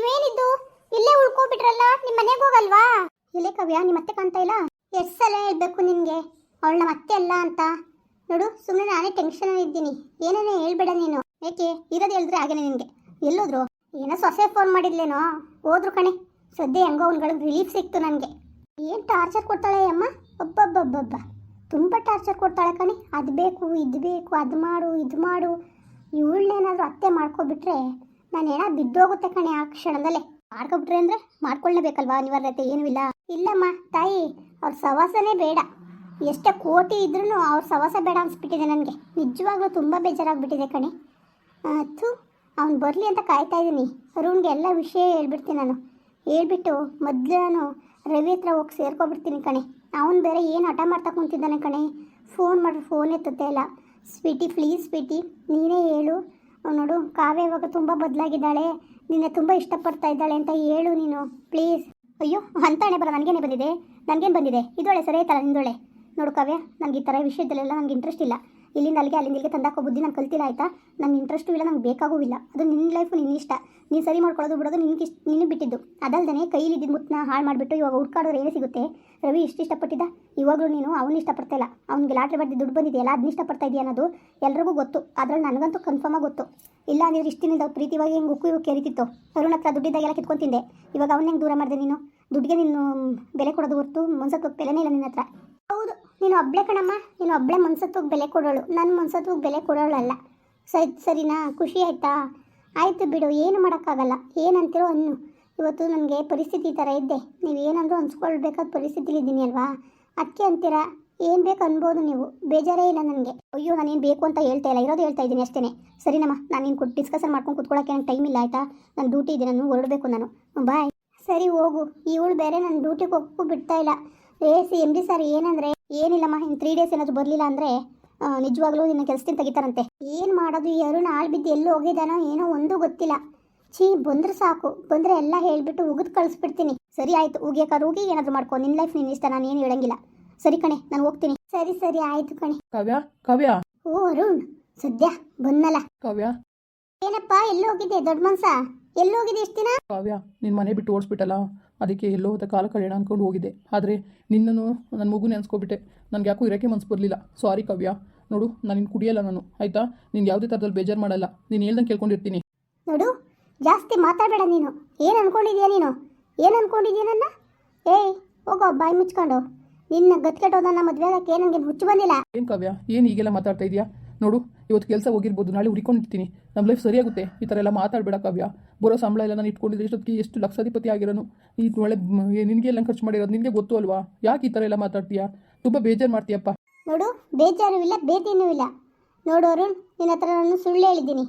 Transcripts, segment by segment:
ನೀವೇನಿದ್ದು? ಇಲ್ಲೇ ಉಳ್ಕೊಬಿಟ್ರಲ್ಲ ನಿಮ್ಮ ಮನೆಗೆ ಹೋಗಲ್ವಾ? ಇಲ್ಲೇ ಕವ್ಯ ನಿಮ್ಮ ಮತ್ತೆ ಕಾಣ್ತಾ ಇಲ್ಲ? ಎಷ್ಟು ಸಲ ಹೇಳ್ಬೇಕು ನಿನಗೆ ಅವಳನ್ನ ಮತ್ತೆ ಅಲ್ಲ ಅಂತ. ನೋಡು ಸುಮ್ಮನೆ ನಾನೇ ಟೆನ್ಷನ್ ಇದ್ದೀನಿ. ಏನೇನೇ ಹೇಳ್ಬೇಡ ನೀನು. ಏಕೆ? ಇರೋದು ಹೇಳಿದ್ರೆ ಹಾಗೇನೆ ನಿನಗೆ. ಎಲ್ಲೋದ್ರು? ಏನೋ ಸೊಸೆ ಫೋನ್ ಮಾಡಿದ್ಲೇನೋ? ಹೋದ್ರು ಕಣೆ. ಸದ್ಯ ಹೆಂಗೋ ಅವ್ನುಗಳಿಗೆ ರಿಲೀಫ್ ಸಿಕ್ತು ನನಗೆ. ಏನು ಟಾರ್ಚರ್ ಕೊಡ್ತಾಳೆ ಅಮ್ಮ? ಒಬ್ಬೊಬ್ಬೊಬ್ಬೊಬ್ಬ ತುಂಬ ಟಾರ್ಚರ್ ಕೊಡ್ತಾಳೆ ಕಣೆ. ಅದು ಬೇಕು, ಇದು ಬೇಕು, ಅದು ಮಾಡು, ಇದು ಮಾಡು. ಇವಳನ್ನೇನಾದರೂ ಅತ್ತೆ ಮಾಡ್ಕೊಬಿಟ್ರೆ ನಾನು ಏನೋ ಬಿದ್ದೋಗುತ್ತೆ ಕಣೆ ಆ ಕ್ಷಣದಲ್ಲೇ. ಮಾಡ್ಕೊಬಿಟ್ರೆ ಅಂದರೆ ಮಾಡ್ಕೊಳ್ಳೇಬೇಕಲ್ವಾ ಅನಿವಾರ್ಯತೆ? ಏನೂ ಇಲ್ಲ. ಇಲ್ಲಮ್ಮ, ತಾಯಿ, ಅವ್ರ ಸವಾಸನೇ ಬೇಡ. ಎಷ್ಟೇ ಕೋಟಿ ಇದ್ರೂ ಅವ್ರ ಸವಾಸ ಬೇಡ ಅನ್ಸ್ಬಿಟ್ಟಿದೆ ನನಗೆ. ನಿಜವಾಗ್ಲೂ ತುಂಬ ಬೇಜಾರಾಗ್ಬಿಟ್ಟಿದೆ ಕಣೆ. ಥೂ, ಅವ್ನು ಬರಲಿ ಅಂತ ಕಾಯ್ತಾ ಇದ್ದೀನಿ ಅರುಣ್ಗೆ ಎಲ್ಲ ವಿಷಯ ಹೇಳ್ಬಿಡ್ತೀನಿ ನಾನು. ಹೇಳ್ಬಿಟ್ಟು ಮೊದಲು ನಾನು ರವಿ ಹತ್ರ ಹೋಗಿ ಸೇರ್ಕೊಬಿಡ್ತೀನಿ ಕಣೆ. ಅವನು ಬೇರೆ ಏನು ಹಠ ಮಾಡ್ತಾ ಕುಂತಿದ್ದಾನೆ ಕಣೆ? ಫೋನ್ ಮಾಡ್ರೆ ಫೋನ್ ಎತ್ತುತ್ತೆ ಇಲ್ಲ ಸ್ವೀಟಿ, ಪ್ಲೀಸ್ ಸ್ವೀಟಿ, ನೀನೇ ಹೇಳು. ನೋಡು, ಕಾವ್ಯ ಇವಾಗ ತುಂಬ ಬದಲಾಗಿದ್ದಾಳೆ. ನಿನ್ನೆ ತುಂಬ ಇಷ್ಟಪಡ್ತಾ ಇದ್ದಾಳೆ ಅಂತ ಹೇಳು ನೀನು ಪ್ಲೀಸ್ ಅಯ್ಯೋ ಅಂತಾಣೆ ಬರ, ನನಗೇನೆ ಬಂದಿದೆ? ನನಗೇನು ಬಂದಿದೆ? ಇದೊಳೆ ಸರಿ ಆಯ್ತಲ್ಲ ನಿಂದೊಳೆ ನೋಡು ಕಾವ್ಯ, ನನಗೆ ಈ ಥರ ವಿಷಯದಲ್ಲೆಲ್ಲ ನನಗೆ ಇಂಟ್ರೆಸ್ಟ್ ಇಲ್ಲ. ಇಲ್ಲಿಂದ ಅಲ್ಲಿಗೆ ಅಲ್ಲಿಂದ ಇಲ್ಲಿಗೆ ತಂದಾಕೋ ಬುದ್ಧಿ ನಾನು ಕಲ್ತಿಲ್ಲ ಆಯ್ತಾ? ನಂಗೆ ಇಂಟ್ರೆಸ್ಟು ಇಲ್ಲ, ನಂಗೆ ಬೇಕಾಗೂ ಇಲ್ಲ ಅದು ನಿನ್ನ ಲೈಫು ನಿನ್ನ ಇಷ್ಟ. ನೀನು ಸರಿ ಮಾಡ್ಕೊಳ್ಳೋದು ಬಿಡೋದು ನಿನ್ಗೆ ಇಷ್ಟ ನಿನ್ನ ಬಿಟ್ಟಿದ್ದು. ಅದಲ್ಲದೆ ಕೈಲಿ ಇದ್ದಿದ್ದು ಮುತ್ತನ್ನ ಹಾಳು ಮಾಡಿಬಿಟ್ಟು ಇವಾಗ ಹುಡ್ಕಾಡೋರು ಏನೇ ಸಿಗುತ್ತೆ? ರವಿ ಇಷ್ಟು ಇಷ್ಟಪಟ್ಟಿದ್ದ? ಇವಾಗಲೂ ನೀನು ಅವನು ಇಷ್ಟಪಡ್ತಾ ಇಲ್ಲ. ಅವ್ನಿಗೆ ಲಾಟ್ರಿ ಬಡ್ಡಿ ದುಡ್ಡು ಬಂದಿದೆಯಲ್ಲ ಅದನ್ನ ಇಷ್ಟಪಡ್ತಾ ಇದೆಯಾ ಅನ್ನೋದು ಎಲ್ರಿಗೂ ಗೊತ್ತು. ಅದ್ರಲ್ಲಿ ನನಗಂತೂ ಕನ್ಫರ್ಮಾಗಿ ಗೊತ್ತು. ಇಲ್ಲ ಅಂದ್ರೆ ಇಷ್ಟಿನಿಂದ ಪ್ರೀತಿವಾಗಿ ಹೆಂಗೆ ಉಕ್ಕು ಇವು ಕೆರಿತಿತ್ತು. ಅರುಣ್ ಹತ್ರ ದುಡ್ಡಿದ್ದಾಗೆಲ್ಲ ಕಿತ್ಕೊಂತಿದ್ದೆ ಇವಾಗ ಅವನ್ನ ಹೆಂಗೆ ದೂರ ಮಾಡಿದೆ ನೀನು? ದುಡ್ಡಿಗೆ ನೀನು ಬೆಲೆ ಕೊಡೋದು ಹೊರತು ಮನ್ಸತ್ವಕ್ಕೆ ಬೆಲೆನೇ ಇಲ್ಲ ನಿನ್ನ ಹತ್ರ. ನೀನು ಒಬ್ಳೆ ಕಣಮ್ಮ, ನೀನು ಒಬ್ಳೆ ಮನ್ಸತ್ವಕ್ಕೆ ಬೆಲೆ ಕೊಡೋಳು. ನನ್ನ ಮನ್ಸತ್ವಕ್ಕೆ ಬೆಲೆ ಕೊಡೋಳಲ್ಲ. ಸರಿ, ಸರಿನಾ? ಖುಷಿ ಆಯ್ತಾ? ಆಯಿತು ಬಿಡು, ಏನು ಮಾಡೋಕ್ಕಾಗಲ್ಲ. ಏನಂತೀರೋ ಅನ್ನು. ಇವತ್ತು ನನಗೆ ಪರಿಸ್ಥಿತಿ ಈ ಥರ ಇದ್ದೆ ನೀವು ಏನಂದ್ರೂ ಅನ್ಸ್ಕೊಳ್ಬೇಕಾದ ಪರಿಸ್ಥಿತಿಲಿದ್ದೀನಿ ಅಲ್ವಾ? ಅದಕ್ಕೆ ಅಂತೀರಾ? ಏನು ಬೇಕು ಅನ್ಬೋದು ನೀವು. ಬೇಜಾರೇ ಇಲ್ಲ ನನಗೆ. ಅಯ್ಯೋ, ನಾನೇನು ಬೇಕು ಅಂತ ಹೇಳ್ತಾ ಇಲ್ಲ. ಇರೋದು ಹೇಳ್ತಾ ಇದ್ದೀನಿ ಅಷ್ಟೇ ಸರಿನಮ್ಮ, ನಾನು ನೀನು ಕೊಟ್ಟು ಡಿಸ್ಕಸನ್ ಮಾಡ್ಕೊಂಡು ಕೂತ್ಕೊಳ್ಳೋಕೆ ನನಗೆ ಟೈಮ್ ಇಲ್ಲ, ಆಯಿತಾ? ನಾನು ಡ್ಯೂಟಿ ಇದೆ ನಾನು ಹೊರಡಬೇಕು ನಾನು. ಬಾಯ್ ಸರಿ, ಹೋಗು. ಇವಳು ಬೇರೆ ನನ್ನ ಡ್ಯೂಟಿಗೆ ಹೋಗೋಕ್ಕೂ ಬಿಡ್ತಾ ಇಲ್ಲ. ಏ, ಸಿ ಎಂ ಡಿ ಸರ್ ಏನಂದರೆ? ಏನಿಲ್ಲಮ್ಮ ಇನ್ನು ತ್ರೀ ಡೇಸ್ ಏನಾದರೂ ಬರಲಿಲ್ಲ ಅಂದರೆ ನಿಜವಾಗ್ಲೂ ನಿನ್ನ ಕೆಲಸದಿಂದ ತೆಗಿತಾರಂತೆ. ಏನು ಮಾಡೋದು ಈ ಅರುಣ ಆಳ್ ಬಿದ್ದು ಎಲ್ಲೂ ಹೋಗಿದ್ದಾನೋ ಏನೋ ಒಂದೂ ಗೊತ್ತಿಲ್ಲ. ಛೀ ಬಂದ್ರೆ ಸಾಕು. ಬಂದರೆ ಎಲ್ಲ ಹೇಳಿಬಿಟ್ಟು ಉಗಿದು ಕಳಿಸ್ಬಿಡ್ತೀನಿ. ಸರಿ ಆಯಿತು ಉಗಿಯಕ್ಕ ಉಗಿ ಏನಾದರೂ ಮಾಡ್ಕೊ. ನಿನ್ನ ಲೈಫ್ ನಿನ್ನ ಇಷ್ಟ ನಾನು ಏನು ಹೇಳಂಗಿಲ್ಲ. ಸರಿ ಕಣೆ ನಾನು ಹೋಗ್ತೀನಿ. ಸರಿ ಸರಿ ಆಯಿತು ಕಣೆ. ಕಾವ್ಯ ಕಾವ್ಯ. ಓ ಅರುಣ್ ಸದ್ಯ ಬಂದಲ್ಲ ಕಾವ್ಯ. ಏನಪ್ಪ ಎಲ್ಲಿ ಹೋಗಿದ್ದೆ? ದೊಡ್ಡ ಮನ್ಸ? ಎಲ್ಲಿ ಹೋಗಿದ್ದೆ ಇಷ್ಟು ದಿನ? ಕಾವ್ಯ ನಿನ್ನ ಮನೆ ಬಿಟ್ಟು ಓಡಿಸ್ಬಿಟ್ಟಲ್ಲ? ಅದಕ್ಕೆ ಎಲ್ಲೋ ಹೋದ ಕಾಲ ಕಳೆಯೋಣ ಅನ್ಕೊಂಡು ಹೋಗಿದ್ದೆ. ಆದರೆ ನಿನ್ನನ್ನು ನನ್ನ ಮಗು ನೆನೆಸ್ಕೊಬಿಟ್ಟೆ. ನನಗೆ ಯಾಕೋ ಇರೋಕ್ಕೆ ಮನ್ಸು ಬರಲಿಲ್ಲ. ಸಾರಿ ಕಾವ್ಯ. ನೋಡು ನಾನು ನಿನ್ನ ಕುಡಿಯಲ್ಲ ನಾನು ಆಯ್ತಾ? ನೀನು ಯಾವುದೇ ಥರದಲ್ಲಿ ಬೇಜಾರು ಮಾಡಲ್ಲ. ನೀನು ಹೇಳ್ದಂಗೆ ಕೇಳ್ಕೊಂಡಿರ್ತೀನಿ. ನೋಡು ಜಾಸ್ತಿ ಮಾತಾಡಬೇಡ ನೀನು. ಏನು ಅನ್ಕೊಂಡಿದ್ಯಾ ನೀನು? ಏನು ಅನ್ಕೊಂಡಿದ್ಯಾ ನನ್ನ? ಏಯ್ ಹೋಗೋ ಬಾಯಿ ಮುಚ್ಕೊಂಡು. ನಿನ್ನ ಗತ್ಕೆಟ್ಟೋದನ್ನ ಮದುವೆ ಆಗಕ್ಕೆ ನನಗೆ ಹುಚ್ಚು ಬಂದಿಲ್ಲ. ಏನು ಕಾವ್ಯ ಏನು ಈಗೆಲ್ಲ ಮಾತಾಡ್ತಾ ಇದೆಯಾ? ನೋಡು ಇವತ್ತು ಕೆಲಸ ಹೋಗಿರ್ಬೋದು ನಾಳೆ ಹುಡ್ಕೊಂಡಿರ್ತೀನಿ ನಮ್ಮ ಲೈಫ್ ಸರಿಯಾಗುತ್ತೆ. ಈ ಥರ ಎಲ್ಲ ಮಾತಾಡಬೇಡ ಕಾವ್ಯ. ಬರೋ ಸಂಬಳ ಎಲ್ಲ ನಾನು ಇಟ್ಕೊಂಡಿದ್ದೆ ಇಷ್ಟೊತ್ತಿಗೆ ಎಷ್ಟು ಲಕ್ಷಾಧಿಪತಿ ಆಗಿರೋನು. ಈ ಒಳ್ಳೆ ನಿನಗೆ ಎಲ್ಲ ಖರ್ಚು ಮಾಡಿರೋದು ನಿನಗೆ ಗೊತ್ತು ಅಲ್ವಾ? ಯಾಕೆ ಈ ಥರ ಎಲ್ಲ ಮಾತಾಡ್ತೀಯಾ? ತುಂಬ ಬೇಜಾರು ಮಾಡ್ತೀಯಪ್ಪ. ನೋಡು ಬೇಜಾರು ಇಲ್ಲ ಭೇಟಿನೂ ಇಲ್ಲ. ನೋಡು ಅರುಣ್ ನಿನ್ನ ಹತ್ರ ನಾನು ಸುಳ್ಳು ಹೇಳಿದ್ದೀನಿ.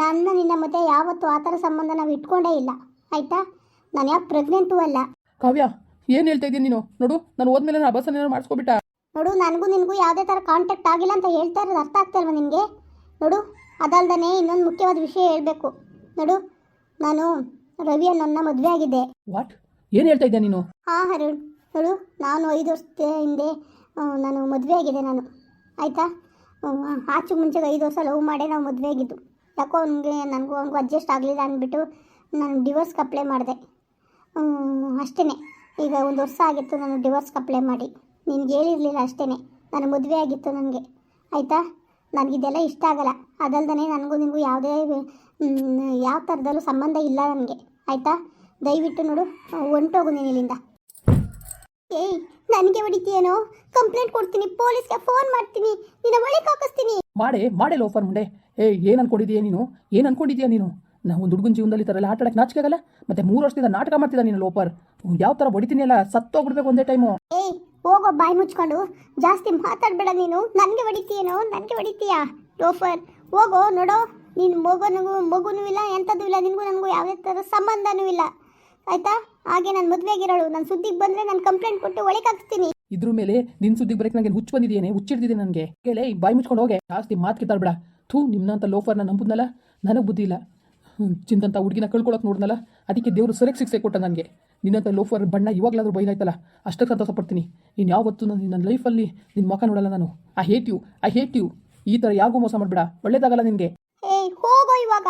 ನನ್ನ ನಿನ್ನ ಮತ್ತೆ ಯಾವತ್ತೂ ಆ ಥರ ಸಂಬಂಧ ನಾವು ಇಟ್ಕೊಂಡೇ ಇಲ್ಲ. ಆಯಿತಾ? ನಾನು ಯಾವ ಪ್ರೆಗ್ನೆಂಟು ಅಲ್ಲ? ಕಾವ್ಯ ಏನು ಹೇಳ್ತಾ ಇದ್ದೀನಿ ನೀನು? ನೋಡು ನಾನು ಹೋದ್ಮೇಲೆ ನಾನು ಅಭಾಸನ ಏನಾರು ಮಾಡಿಸ್ಕೊಬಿಟ್ಟ? ನೋಡು ನನಗೂ ನಿನಗೂ ಯಾವುದೇ ಥರ ಕಾಂಟ್ಯಾಕ್ಟ್ ಆಗಿಲ್ಲ ಅಂತ ಹೇಳ್ತಾ ಇರೋದು ಅರ್ಥ ಆಗ್ತಾ ಇಲ್ವಾ ನಿನಗೆ? ನೋಡು ಅದಲ್ದೇ ಇನ್ನೊಂದು ಮುಖ್ಯವಾದ ವಿಷಯ ಹೇಳಬೇಕು. ನೋಡು ನಾನು ರವಿ ಅನ್ನೋನ್ನ ಮದುವೆ ಆಗಿದ್ದೆ. ವಾಟ್ ಏನು ಹೇಳ್ತಾ ಇದ್ದೆ ನೀನು? ಹಾಂ ಅರುಣ್. ನೋಡು ನಾನು ಐದು ವರ್ಷದ ಹಿಂದೆ ನಾನು ಮದುವೆ ಆಗಿದೆ ನಾನು. ಆಯಿತಾ? ಆಚೆ ಮುಂಚೆಗೆ ಐದು ವರ್ಷ ಲವ್ ಮಾಡೇ ನಾವು ಮದುವೆ ಆಗಿದ್ದು. ಯಾಕೋ ಅವನಿಗೆ ನನಗೂ ಅವ್ನಿಗೂ ಅಡ್ಜಸ್ಟ್ ಆಗಲಿಲ್ಲ ಅಂದ್ಬಿಟ್ಟು ನಾನು ಡಿವೋರ್ಸ್ಗೆ ಅಪ್ಲೈ ಮಾಡಿದೆ. ಅಷ್ಟೇ ಈಗ ಒಂದು ವರ್ಷ ಆಗಿತ್ತು ನಾನು ಡಿವೋರ್ಸ್ಗೆ ಅಪ್ಲೈ ಮಾಡಿ. ನಿನ್ಗೆ ಹೇಳಿರಲಿಲ್ಲ ಅಷ್ಟೇ ನಾನು ಮದುವೆ ಆಗಿತ್ತು ನನಗೆ. ಆಯಿತಾ? ನನಗಿದೆಲ್ಲ ಇಷ್ಟ ಆಗಲ್ಲ. ಅದಲ್ದೇ ನನಗೂ ನಿನಗೂ ಯಾವುದೇ ಯಾವ ಥರದಲ್ಲೂ ಸಂಬಂಧ ಇಲ್ಲ ನನಗೆ. ಆಯಿತಾ? ದಯವಿಟ್ಟು ನೋಡು ಹೊಂಟೋಗು ನೀನು ಇಲ್ಲಿಂದ. ಏಯ್ ನನಗೆ ಹೊಡಿತೀಯೇನೋ? ಕಂಪ್ಲೇಂಟ್ ಕೊಡ್ತೀನಿ ಪೊಲೀಸ್ಗೆ ಫೋನ್ ಮಾಡ್ತೀನಿ. ನಿನ್ನ ಒಳಗೆ ಹಾಕಿಸ್ತೀನಿ ಮಾಡಿ ಮಾಡೆ ಲೋಫರ್ ಮುಂದೆ ಏ ಏನು ಅನ್ಕೊಂಡಿದ್ಯಾ ನೀನು? ಏನು ಅನ್ಕೊಂಡಿದ್ಯಾ ನೀನು? ನಾವು ಒಂದು ಹುಡುಗನ ಜೀವನದಲ್ಲಿ ಈ ಥರ ಎಲ್ಲ ಆಟ ಆಡಕ್ಕೆ ನಾಚಿಕೆ ಆಗಲ್ಲ? ಮತ್ತೆ ಮೂರು ವರ್ಷದಿಂದ ನಾಟಕ ಮಾಡ್ತಿದ್ದ ನೀನು ಲೋಪರ್ ಯಾವ ಥರ ಹೊಡಿತೀನಿ ಅಲ್ಲ ಸತ್ತೋಗ್ಬಿಡ್ಬೇಕು ಒಂದೇ ಟೈಮು ಏಯ್ ಹೋಗೋ ಬಾಯಿ ಮುಚ್ಕೊಂಡು ಜಾಸ್ತಿ ಮಾತಾಡಬೇಡ ನೀನು. ನನಗೆ ಹೊಡಿತೀಯೇನೋ? ನನಗೆ ಹೊಡಿತೀಯಾ? ಲೋಫರ್, ಹೋಗೋ, ನೋಡೋ. ನಿನ್ನ ಮಗನಿಗೂ, ಮಗುನೂ ಇಲ್ಲ, ಎಂಥದ್ದು ಇಲ್ಲ. ನಿನಗೂ ನನಗೂ ಯಾವುದೇ ಥರ ಸಂಬಂಧನೂ ಇಲ್ಲ. ಆಯಿತಾ? ಹಾಗೆ ನಾನು ಮದುವೆಗಿರೋಳು. ನನ್ನ ಸುದ್ದಿಗೆ ಬಂದರೆ ನಾನು ಕಂಪ್ಲೇಂಟ್ ಕೊಟ್ಟು ಒಳಗೆ ಹಾಕ್ತೀನಿ ಇದ್ರ ಮೇಲೆ ನಿನ್ನ ಸುದ್ದಿಗೆ ಬರಕ್ಕೆ ನನಗೆ ಹುಚ್ಚು ಬಂದಿದ್ದೇನೆ ಹುಚ್ಚಿಡ್ದಿದೆ ನನಗೆ. ಕೇಳಿ ಬಾಯಿ ಮುಚ್ಕೊಂಡು ಹೋಗೆ. ಜಾಸ್ತಿ ಮಾತು ಕಿತ್ತಾಡ್ಬೇಡ ಥೂ ನಿಮ್ಮಂಥ ಲೋಫರ್ನ ನಂಬುದ್ನಲ್ಲ? ನನಗೆ ಬುದ್ಧಿ ಇಲ್ಲ. ಚಿಂತಂತ ಹುಡುಗಿನ ಕಳ್ಕೊಳಕ್ಕೆ ನೋಡ್ನಲ್ಲ ಅದಕ್ಕೆ ದೇವರು ಸರಿಯಾಗಿ ಶಿಕ್ಷೆ ಕೊಟ್ಟ ನನಗೆ ನಿನ್ನಂಥ ಲೋಫರ್ ಬಣ್ಣ ಇವಾಗಲಾದ್ರೂ ಬೈದಾಯ್ತಲ್ಲ? ಅಷ್ಟಕ್ಕೆ ಸಂತೋಷ ಪಡ್ತೀನಿ. ನೀನು ಯಾವತ್ತೂ ನನ್ನ ನನ್ನ ಲೈಫಲ್ಲಿ ನಿನ್ನ ಮುಖ ನೋಡಲ್ಲ ನಾನು. I hate you I hate you ಈ ಥರ ಯಾರಿಗೂ ಮೋಸ ಮಾಡಬೇಡ. ಒಳ್ಳೇದಾಗಲ್ಲ ನಿನಗೆ. ಹೋಗೋ ಇವಾಗ.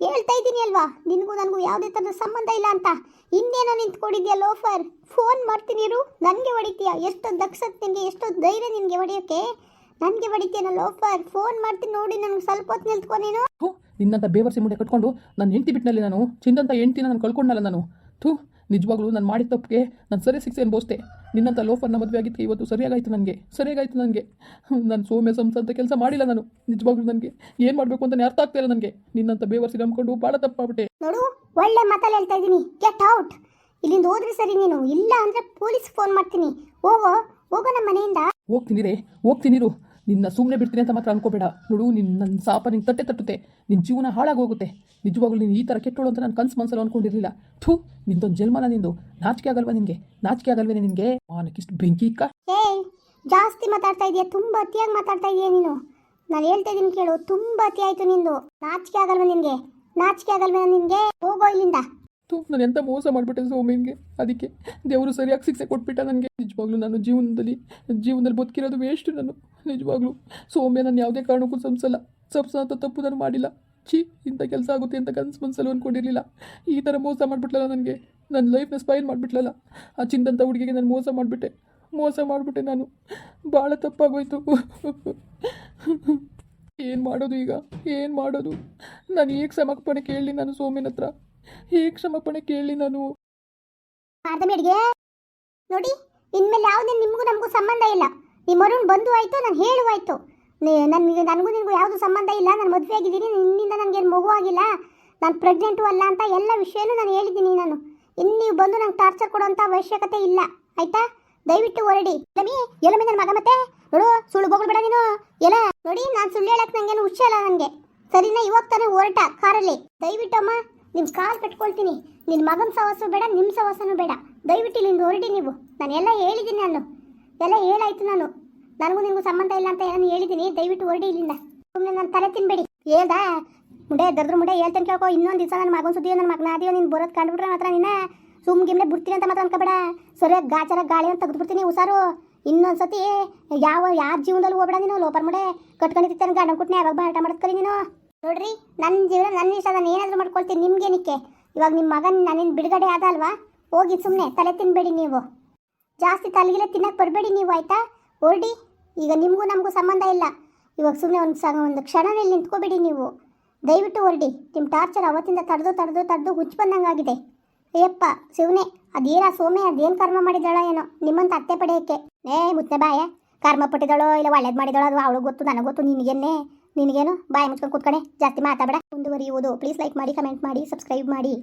ಹೇಳ್ತಾ ಇದ್ದೀನಿ ಅಲ್ವಾ? ನಿನಗೂ ನನಗೂ ಯಾವುದೇ ಥರದ ಸಂಬಂಧ ಇಲ್ಲ ಅಂತ. ಇನ್ನೇನೋ ನಿಂತ್ಕೊಂಡಿದ್ಯಾ ಲೋಫರ್? ಫೋನ್ ಮಾಡ್ತೀನಿ ಇರು. ನನಗೆ ಹೊಡಿತೀಯ? ಎಷ್ಟೊಂದು ದಕ್ಷತೆ ನಿನಗೆ ಎಷ್ಟು ಧೈರ್ಯ ನಿನಗೆ ಹೊಡಿಯೋಕ್ಕೆ ನನಗೆ ಬಡಿತೇನ ಲೋಫರ್ ಫೋನ್ ಮಾಡ್ತೀನಿ ನೋಡಿ ನನಗೆ ಸ್ವಲ್ಪ ಹೊತ್ತು ನಿಲ್ತ್ಕೊ ನೀನು. ಥೂ ನಿನ್ನಂಥ ಬೇವರ್ಸಿ ಮುಂದೆ ಕಟ್ಕೊಂಡು ನನ್ನ ಹೆಂಡತಿ ಬಿಟ್ಟಿನಲ್ಲಿ ನಾನು ಚಿಂದಂತ ಹೆಂಡ್ತಿನ ನಾನು ಕಳ್ಕೊಂಡಲ್ಲ ನಾನು. ಥೂ ನಿಜವಾಗ್ಲೂ ನಾನು ಮಾಡಿದ ತಪ್ಪಿಗೆ ನಾನು ಸರಿ ಸಿಕ್ಸೆ ಅನ್ಬೋಸ್ತೆ ನಿನ್ನಂಥ ಲೋಫರ್ನ ಮದುವೆ ಆಗಿದ್ದಕ್ಕೆ ಇವತ್ತು ಸರಿಯಾಗಾಯ್ತು ನನಗೆ ಸರಿಯಾಗಾಯ್ತು ನನಗೆ. ನಾನು ಸೋಮ್ಯ ಸಂಸ ಅಂತ ಕೆಲಸ ಮಾಡಿಲ್ಲ ನಾನು. ನಿಜವಾಗ್ಲೂ ನನಗೆ ಏನು ಮಾಡಬೇಕು ಅಂತ ಅರ್ಥ ಆಗ್ತಾ ಇಲ್ಲ ನನಗೆ. ನಿನ್ನಂಥ ಬೇವರ್ಸಿ ನಂಬ್ಕೊಂಡು ಭಾಳ ತಪ್ಪಾಗ್ಬಿಟ್ಟೆ. ನೋಡು ಒಳ್ಳೆ ಮಾತಲ್ಲಿ ಹೇಳ್ತಾ ಇದ್ದೀನಿ. ಗೆಟ್ ಔಟ್ ಇಲ್ಲಿಂದ ಹೋದ್ರೆ ಸರಿ ನೀನು. ಇಲ್ಲ ಅಂದರೆ ಪೊಲೀಸ್ ಫೋನ್ ಮಾಡ್ತೀನಿ. ಹೋಗೋ ಹೋಗೋ ನಮ್ಮ ಮನೆಯಿಂದ. ಹೋಗ್ತೀನಿ ರೇ ಹೋಗ್ತೀನಿರು ನಿನ್ನ ಸುಮ್ಮನೆ ಬಿಡ್ತೀನಿ ಅಂತ ಮಾತ್ರ ಅನ್ಕೋಬೇಡ. ನೋಡು ನಿನ್ನ ನನ್ನ ಸಾಪ ನಿನ್ನ ತಟ್ಟೆ ತಟ್ಟುತ್ತೆ. ನಿನ್ನ ಜೀವನ ಹಾಳಾಗೋಗುತ್ತೆ. ನಿಜವಾಗ್ಲೂ ನೀನು ಈ ಥರ ಕೆಟ್ಟೋಳು ಅಂತ ನಾನು ಕನ್ಸು ಮನಸ್ಸಲ್ಲಿ ಅನ್ಕೊಂಡಿರಲಿಲ್ಲ. ಥೂ, ನಿಂದೊಂದು ಜನ್ಮನ ನಿಂದು. ನಾಚಿಕೆ ಆಗಲ್ವಾ ನಿನಗೆ? ನಾಚಿಕೆ ಆಗಲ್ವೇ ನಿನಗೆ? ಮಾನಕ್ಕಿಷ್ಟು ಬೆಂಕಿ ಇಕ್ಕ ಜಾಸ್ತಿ ಮಾತಾಡ್ತಾ ಇದೆಯಾ? ತುಂಬ ಅತಿಯಾಗಿ ಮಾತಾಡ್ತಾ ಇದೆಯಾ ನೀನು? ನಾನು ಹೇಳ್ತಾ ಇದ್ದೀನಿ ಕೇಳು. ತುಂಬ ಅತಿ ಆಯಿತು ನಿಂದು. ನಾಚಿಕೆ ಆಗಲ್ವ ನಿನಗೆ? ನಾಚಿಕೆ ಆಗಲ್ವೇ ನಿನಗೆ? ಹೋಗೋ ಇಲ್ಲಿಂದ. ಥೂ, ನಾನು ಎಂಥ ಮೋಸ ಮಾಡಿಬಿಟ್ಟೆ ಸೋಮೇನ್ಗೆ ಅದಕ್ಕೆ ದೇವರು ಸರಿಯಾಗಿ ಶಿಕ್ಷೆ ಕೊಟ್ಬಿಟ್ಟ ನನಗೆ. ನಿಜವಾಗ್ಲೂ ನಾನು ಜೀವನದಲ್ಲಿ ಜೀವನದಲ್ಲಿ ಬದುಕಿರೋದು ವೇಸ್ಟ್ ನಾನು. ನಿಜವಾಗ್ಲೂ ಸೋಮ್ಯ ನಾನು ಯಾವುದೇ ಕಾರಣಕ್ಕೂ ಸಂಸಲ್ಲ. ಅಂತ ತಪ್ಪು ನಾನು ಮಾಡಿಲ್ಲ. ಛೀ, ಇಂಥ ಕೆಲಸ ಆಗುತ್ತೆ ಅಂತ ಕನ್ಸು ಮನಸ್ಸಲ್ಲೂ ಅಂದ್ಕೊಂಡಿರಲಿಲ್ಲ ಈ ಥರ ಮೋಸ ಮಾಡಿಬಿಟ್ಲಲ್ಲ ನನಗೆ? ನನ್ನ ಲೈಫ್ನ ಸ್ಪೈಲ್ ಮಾಡಿಬಿಟ್ಲಲ್ಲ? ಆ ಚಿಂದಂಥ ಹುಡುಗಿಗೆ ನಾನು ಮೋಸ ಮಾಡಿಬಿಟ್ಟೆ. ಮೋಸ ಮಾಡಿಬಿಟ್ಟೆ ನಾನು. ಭಾಳ ತಪ್ಪಾಗೋಯ್ತು. ಏನು ಮಾಡೋದು ಈಗ? ಏನು ಮಾಡೋದು? ನಾನು ಈಗ ಸಮರ್ಪಣೆ ಕೇಳಲಿ ನಾನು ಸೋಮ್ಯನ ಹತ್ರ. ಹೇಗೆ ಕ್ಷಮಾಪಣೆ ಕೇಳಿ ನಾನು. ನೋಡಿ, ಇನ್ಮೇಲೆ ಯಾವುದೇ ನಿಮಗೂ ನಮಗೂ ಸಂಬಂಧ ಇಲ್ಲ. ನಿಮ್ಮ ಅರುಣ್ ಬಂದು ಆಯಿತು, ನಾನು ಹೇಳುವಾಯ್ತು ನನಗೆ, ನನಗೂ ನಿನಗೂ ಯಾವುದು ಸಂಬಂಧ ಇಲ್ಲ, ನಾನು ಮದುವೆ ಆಗಿದ್ದೀನಿ, ನಿನ್ನಿಂದ ನನಗೇನು ಮಗು ಆಗಿಲ್ಲ. ನಾನು ಪ್ರೆಗ್ನೆಂಟು ಅಲ್ಲ ಅಂತ ಎಲ್ಲ ವಿಷಯನೂ ನಾನು ಹೇಳಿದ್ದೀನಿ ನಾನು. ಇನ್ನು ನೀವು ಬಂದು ನಂಗೆ ಟಾರ್ಚರ್ ಕೊಡೋಂಥ ಅವಶ್ಯಕತೆ ಇಲ್ಲ. ಆಯ್ತಾ? ದಯವಿಟ್ಟು ಹೊರಡಿ. ರಮಿ ಮೇಲೆ ನನ್ನ ಮಗ ಮತ್ತೆ? ನೋಡು, ಸುಳ್ಳು ಬೋಗ್ಳು ಬೇಡ ನೀನು. ಎಲ್ಲ ನೋಡಿ, ನಾನು ಸುಳ್ಳು ಹೇಳಕ್ಕೆ ನನಗೇನು ಹುಚ್ಚ ನನಗೆ. ಸರಿನಾ, ಇವಾಗ ತಾನೇ ಹೊರಟ, ಕಾರಲ್ಲಿ. ದಯವಿಟ್ಟು ಅಮ್ಮ ನಿಮ್ಮ ಕಾಲು ಕಟ್ಕೊಳ್ತೀನಿ ನಿನ್ನ ಮಗನ ಸವಾಸ ಬೇಡ ನಿಮ್ಮ ಸವಾಸನೂ ಬೇಡ. ದಯವಿಟ್ಟು ಇಲ್ಲಿಂದ ಹೊರಡಿ ನೀವು. ನಾನು ಎಲ್ಲ ಹೇಳಿದ್ದೀನಿ ನಾನು. ಎಲ್ಲ ಹೇಳಾಯ್ತು ನಾನು. ನನಗೂ ನಿನಗೂ ಸಂಬಂಧ ಇಲ್ಲ ಅಂತ ನಾನು ಹೇಳಿದ್ದೀನಿ. ದಯವಿಟ್ಟು ಹೊರಡಿ ಇಲ್ಲಿಂದ. ಸುಮ್ಮನೆ ನಾನು ತಲೆ ತಿನ್ಬೇಡಿ. ಹೇಳ್ದ? ಮುಂಡೆ, ದರ್ದ್ರ ಮುಂಡೆ, ಹೇಳ್ತೇನೆ ಕೇಳ್ಕೊ. ಇನ್ನೊಂದು ದಿವಸ ನನ್ನ ಮಗನ ಸುದ್ದಿಯೋ ನನ್ನ ಮಗನ ಅದಿಯೋ ನೀನು ಬರೋದು ಕಂಡುಬಿಟ್ರೆ ಮಾತ್ರ ನಿನ್ನ ಸುಮ್ ಗಿಮ್ನೆ ಬಿಡ್ತೀನಿ ಅಂತ ಮಾತ್ರ ಅನ್ಕೋಬೇಡ. ಸರಿಯಾಗಿ ಗಾಚಾರ ಗಾಳಿ ಅಂತ ತೆಗೆದುಬಿಡ್ತೀನಿ ಹುಷಾರು. ಇನ್ನೊಂದು ಸತಿ ಯಾವ, ಯಾರ ಜೀವನದಲ್ಲಿ ಹೋಗ್ಬೇಡ ನೀನು. ಲೋಪರ್ ಮುಡೆ ಕಟ್ಕೊಂಡಿರ್ತಾನೆ ಗಂಡ ಕುಟ್ನೆ ಯಾವಾಗ ಬಾಟ ಮಾಡೋದು ನೀನು. ನೋಡ್ರಿ ನನ್ನ ಜೀವನ ನನ್ನ ಇಷ್ಟ ನಾನು ಏನಾದರೂ ಮಾಡ್ಕೊಳ್ತೀನಿ ನಿಮ್ಗೇನಕ್ಕೆ ಇವಾಗ ನಿಮ್ಮ ಮಗನ ನನ್ನ ಬಿಡುಗಡೆ ಆದ ಅಲ್ವಾ? ಹೋಗಿ ಸುಮ್ಮನೆ ತಲೆ ತಿನ್ಬೇಡಿ ನೀವು. ಜಾಸ್ತಿ ತಲೆಗಿಲ್ಲ ತಿನ್ನಕ್ಕೆ ಬರಬೇಡಿ ನೀವು, ಆಯಿತಾ? ಹೊರಡಿ, ಈಗ ನಿಮಗೂ ನಮಗೂ ಸಂಬಂಧ ಇಲ್ಲ. ಇವಾಗ ಸುಮ್ಮನೆ ಒಂದು ಸ, ಒಂದು ಕ್ಷಣದಲ್ಲಿ ನಿಂತ್ಕೋಬೇಡಿ ನೀವು. ದಯವಿಟ್ಟು ಹೊರಡಿ ನಿಮ್ಮ ಟಾರ್ಚರ್ ಅವತ್ತಿಂದ ತಡೆದು ತಡೆದು ತಡೆದು ಹುಚ್ಚು ಬಂದಂಗಾಗಿದೆ. ಅಯ್ಯಪ್ಪ ಶಿವನೇ, ಅದೇನ ಸೋಮೆ ಅದೇನು ಕರ್ಮ ಮಾಡಿದಾಳ ಏನೋ? ನಿಮ್ಮಂತ ಅತ್ತೆ ಪಡೆಯೋಕ್ಕೆ. ಏ ಮುತ್ತೆ ಬಾಯ, ಕರ್ಮ ಪಟ್ಟಿದಳೋ ಇಲ್ಲ ಒಳ್ಳೇದು ಮಾಡಿದಳೋ ಅದು ಅವಳು ಗೊತ್ತು, ನನಗೆ ಗೊತ್ತು ನಿನಗೇನೆ ಬಾಯಿ ಮುಚ್ಕೊಂಡು ಕೂತ್ಕೊಂಡೆ ಜಾಸ್ತಿ ಮಾತಾಡಬೇಡ. ಮುಂದುವರಿಯುವುದು. ಪ್ಲೀಸ್ ಲೈಕ್ ಮಾಡಿ ಕಮೆಂಟ್ ಮಾಡಿ ಸಬ್ಸ್ಕ್ರೈಬ್ ಮಾಡಿ.